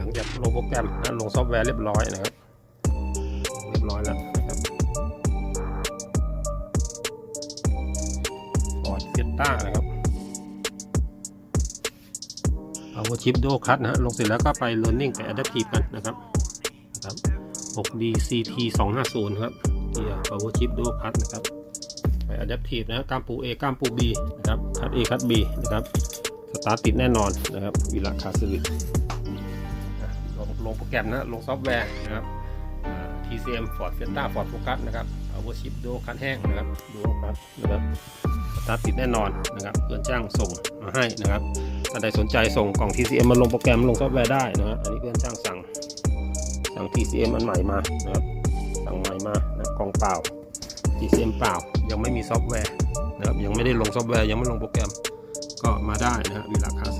หลังจากลงโปรแกรมนะลงซอฟต์แวร์เรียบร้อยนะครับ เรียบร้อยแล้วนะครับฟอร์ดเฟต้านะครับ Power Chip Dual Clutch นะฮะลงเสร็จแล้วก็ไป Learning ไป Adaptive กันนะครับนะครับ 6D CT 250ครับที่ Power Chip Dual Cut นะครับ ไป Adaptive นะกล้ามปู A กล้ามปู B นะครับ คัด A คัด B นะครับ สตาร์ทติดแน่นอนนะครับวีละคาสวิต ลงโปรแกรมนะลงซอฟต์แวร์นะครับ TCM Ford Fiesta Ford Focus นะครับ Power Chip Dual Clutch แห้งนะครับ Dual Clutch นะครับสตาร์ทติดแน่นอนนะครับเพื่อนจ้างส่งมาให้นะครับถ้าใดสนใจส่งกล่อง TCM มาลงโปรแกรมลงซอฟต์แวร์ได้นะฮะอันนี้เพื่อนจ้างสั่งสั่ง TCM อันใหม่มานะครับสั่งใหม่มานะกล่องเปล่า TCM เปล่ายังไม่มีซอฟต์แวร์นะครับยังไม่ได้ลงซอฟต์แวร์ยังไม่ลงโปรแกรมก็มาได้นะฮะมีราคาซื้อ